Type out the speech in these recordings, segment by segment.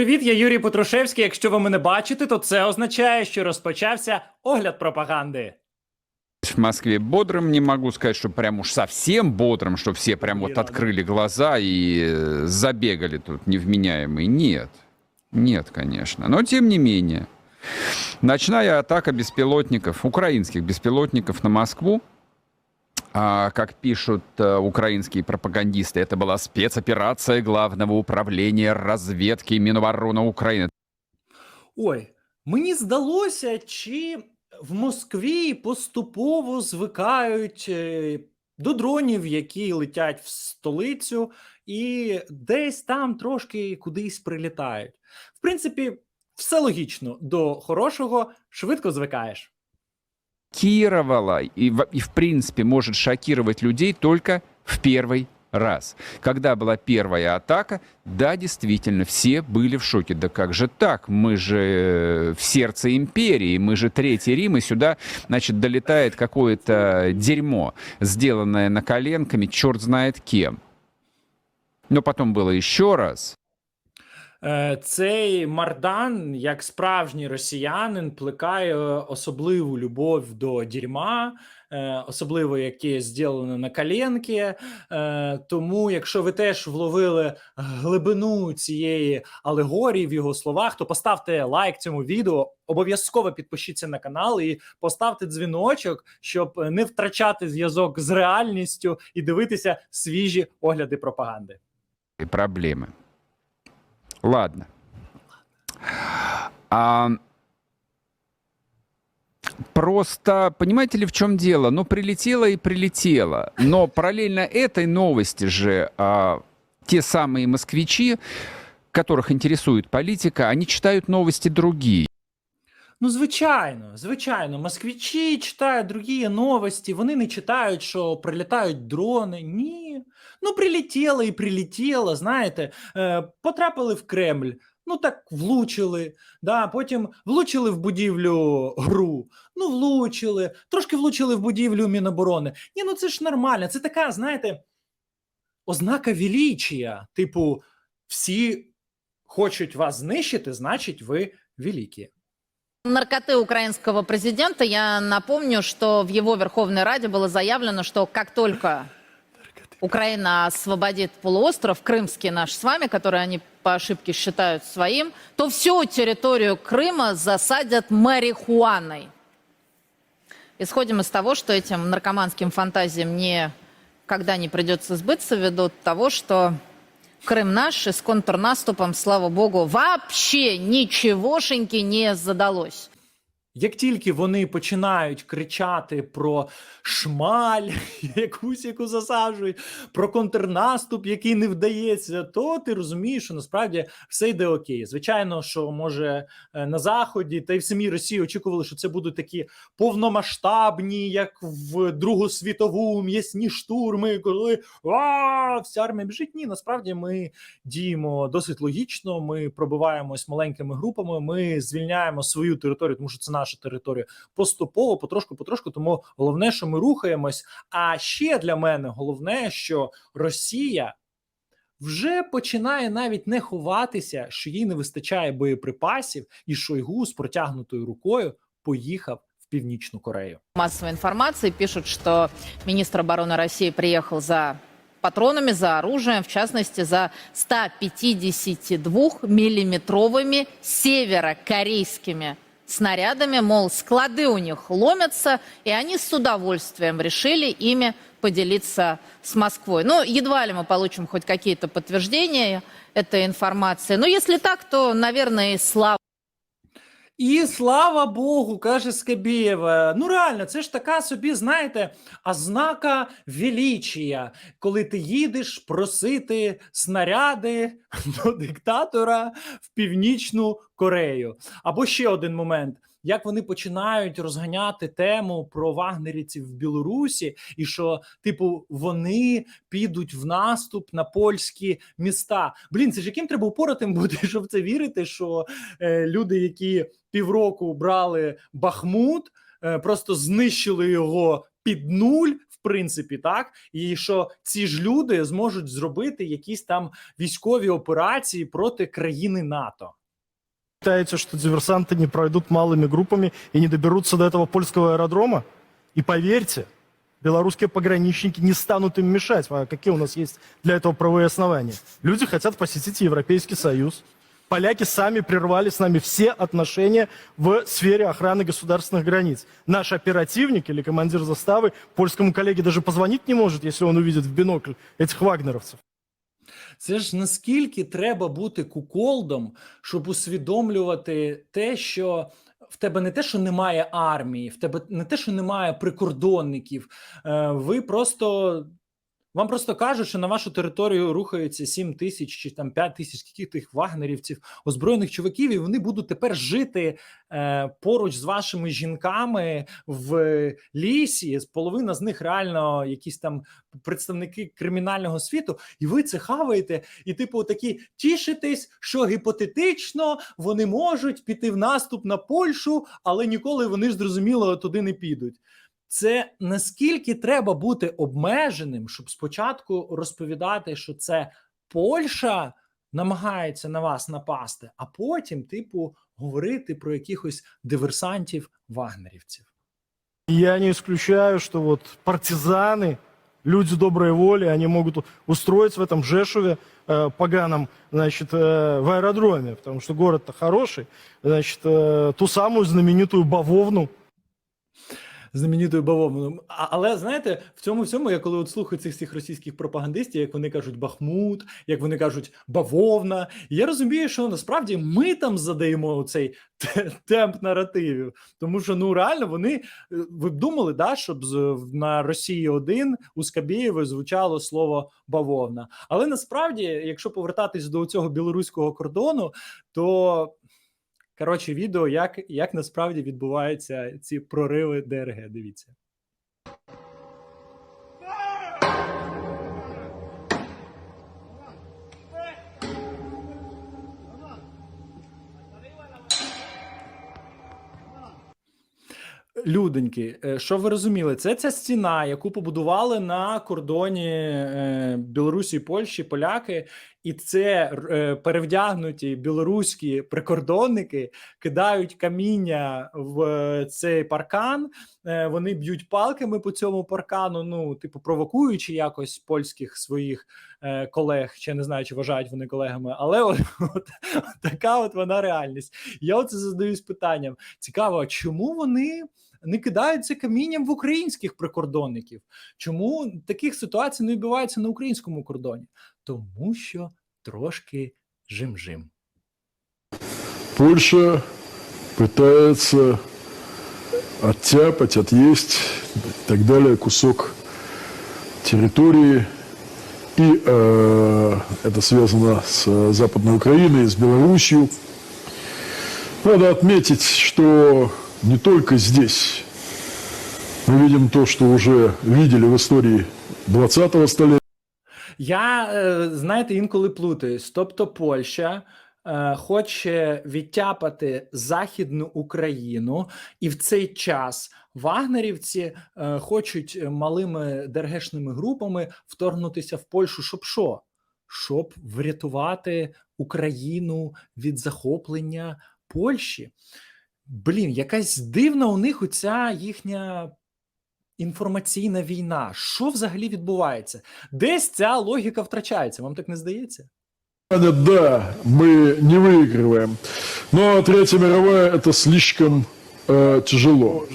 Привіт, я Юрій Петрушевський. Якщо ви мене бачите, то це означає, що розпочався огляд пропаганди. в Москве бодрым, не могу сказать, что прям уж совсем бодрым, что все прям вот рано. открыли глаза и э, забегали тут невменяемые. Нет, нет, конечно. Но тем не менее. Ночная атака беспилотников, украинских беспилотников на Москву, а, как пишут э, украинские пропагандисты, это была спецоперация Главного управления разведки Минобороны Украины. Ой, мені здалося, чи в Москві поступово звикають е, до дронів, які летять в столицю, і десь там трошки кудись прилітають. В принципі, все логічно. До хорошого швидко звикаєш. Шокировала и, в- и в принципе может шокировать людей только в первый раз. Когда была первая атака, да, действительно, все были в шоке. Да как же так? Мы же э, в сердце империи, мы же Третий Рим, и сюда, значит, долетает какое-то дерьмо, сделанное наколенками, черт знает кем. Но потом было еще раз. Е, Цей Мардан, як справжній росіянин, плекає особливу любов до дерьма, е, особливо яке зроблено на коленки. Е, Тому, якщо ви теж вловили глибину цієї алегорії в його словах, то поставте лайк цьому відео, обов'язково підпишіться на канал і поставте дзвіночок, щоб не втрачати зв'язок з реальністю і дивитися свіжі огляди пропаганди. и проблемы. Ладно. А, просто, понимаете ли, в чем дело? Ну, прилетело и прилетело. Но параллельно этой новости же а, те самые москвичи, которых интересует политика, они читают новости другие. Ну, звичайно, звичайно, москвичі читають другі новості, вони не читають, що прилітають дрони. Ні. Ну, прилетіло і прилетіло, знаєте, е, потрапили в Кремль. Ну так влучили, да, потім влучили в будівлю ГРУ. Ну, влучили, трошки влучили в будівлю Міноборони. Ні, ну це ж нормально. Це така, знаєте, ознака величія. Типу, всі хочуть вас знищити, значить, ви великі. наркоты украинского президента, я напомню, что в его Верховной Раде было заявлено, что как только Украина освободит полуостров, крымский наш с вами, который они по ошибке считают своим, то всю территорию Крыма засадят марихуаной. Исходим из того, что этим наркоманским фантазиям никогда не придется сбыться ввиду того, что Крым наш и с контрнаступом, слава богу, вообще ничегошеньки не задалось. Як тільки вони починають кричати про шмаль, якусь яку засаджують, про контрнаступ, який не вдається, то ти розумієш, що насправді все йде окей. Звичайно, що може е, на заході та й в самій Росії очікували, що це будуть такі повномасштабні, як в Другу світову м'ясні штурми, коли а, вся армія біжить. Ні, насправді ми діємо досить логічно. Ми пробиваємось маленькими групами. Ми звільняємо свою територію, тому що це наша територія поступово, потрошку, потрошку. Тому головне, що ми рухаємось. А ще для мене головне, що Росія. Вже починає навіть не ховатися, що їй не вистачає боєприпасів, і Шойгу з протягнутою рукою поїхав в північну Корею. Массовой информации пишут, что министр обороны России приехал за патронами, за оружием, в частности, за 152-миллиметровыми северокорейскими снарядами, мол, склады у них ломятся, и они с удовольствием решили ими поделиться с Москвой. Ну, едва ли мы получим хоть какие-то подтверждения этой информации. Но если так, то, наверное, и слава І слава Богу, каже Скабєєва. Ну реально, це ж така собі, знаєте, ознака величія, коли ти їдеш просити снаряди до диктатора в Північну Корею. Або ще один момент. Як вони починають розганяти тему про вагнерівців в Білорусі, і що, типу, вони підуть в наступ на польські міста. Блін, це ж яким треба упоратим бути, щоб це вірити, що е, люди, які півроку брали Бахмут, е, просто знищили його під нуль в принципі, так і що ці ж люди зможуть зробити якісь там військові операції проти країни НАТО. Считаете, что диверсанты не пройдут малыми группами и не доберутся до этого польского аэродрома? И поверьте, белорусские пограничники не станут им мешать. А какие у нас есть для этого правовые основания? Люди хотят посетить Европейский Союз. Поляки сами прервали с нами все отношения в сфере охраны государственных границ. Наш оперативник или командир заставы польскому коллеге даже позвонить не может, если он увидит в бинокль этих вагнеровцев. Це ж наскільки треба бути куколдом, щоб усвідомлювати те, що в тебе не те, що немає армії, в тебе не те, що немає прикордонників. е, Ви просто вам просто кажуть, що на вашу територію рухається 7 тисяч чи там 5 тисяч скільки тих вагнерівців, озброєних чуваків, і вони будуть тепер жити е, поруч з вашими жінками в лісі. Половина з них реально якісь там представники кримінального світу, і ви це хаваєте, і типу такі тішитесь, що гіпотетично вони можуть піти в наступ на Польщу, але ніколи вони ж зрозуміло туди не підуть. Це наскільки треба бути обмеженим, щоб спочатку розповідати, що це Польща намагається на вас напасти, а потім, типу, говорити про якихось диверсантів вагнерівців. Я не исключаю, что вот партизаны, люди доброй воли, они могут устроить в этом Жешуве э, поганом, значит, э, в аэродроме, потому что город-то хороший, значит, э, ту самую знаменитую бавовну, знаменитою бавовною. Але знаєте, в цьому всьому я коли от слухаю цих всіх російських пропагандистів, як вони кажуть Бахмут, як вони кажуть бавовна, я розумію, що насправді ми там задаємо цей темп наративів, тому що ну реально вони е, ви б думали, да, щоб на Росії 1 у Скабєєвої звучало слово бавовна. Але насправді, якщо повертатись до цього білоруського кордону, то Коротше, відео, як, як насправді відбуваються ці прориви ДРГ. Дивіться. Люденьки, е, що ви розуміли, це ця стіна, яку побудували на кордоні е, Білорусі і Польщі поляки, і це е, перевдягнуті білоруські прикордонники кидають каміння в е, цей паркан. е, Вони б'ють палками по цьому паркану. Ну, типу, провокуючи якось польських своїх е, колег. Ще не знаю, чи вважають вони колегами, але от, от, така от вона реальність. Я оце задаюсь питанням: цікаво, чому вони? Не кидаються камінням в українських прикордонників. Чому таких ситуацій не відбувається на українському кордоні? Тому що трошки жим-жим. Польша пытается оттяпать, отъесть и так далее кусок территории. И э, это связано с э, Западной Украиной, с Белоруссией. Надо отметить, что не только здесь мы видим то, что уже видели в истории 20-го столетия, Я е, знаєте, інколи плутаюсь. Тобто, Польща е, хоче відтяпати Західну Україну, і в цей час вагнерівці е, хочуть малими ДРГшними групами вторгнутися в Польщу, щоб що? Щоб врятувати Україну від захоплення Польщі Блін, якась дивна у них оця їхня інформаційна війна. Що взагалі відбувається? Десь ця логіка втрачається. Вам так не здається? Да, мы не выигрываем. Но Третья мировая это слишком э, тяжело.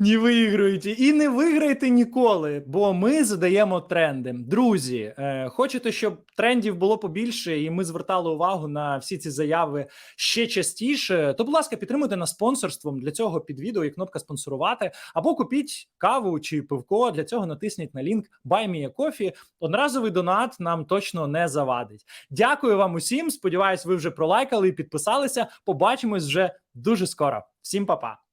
Не виігруєте і не виграєте ніколи, бо ми задаємо тренди. Друзі, е, хочете, щоб трендів було побільше, і ми звертали увагу на всі ці заяви ще частіше. То, будь ласка, підтримуйте нас спонсорством. Для цього під відео є кнопка спонсорувати, або купіть каву чи пивко. Для цього натисніть на лінк Coffee. Одноразовий донат нам точно не завадить. Дякую вам усім. Сподіваюсь, ви вже пролайкали і підписалися. Побачимось вже дуже скоро. Всім па-па!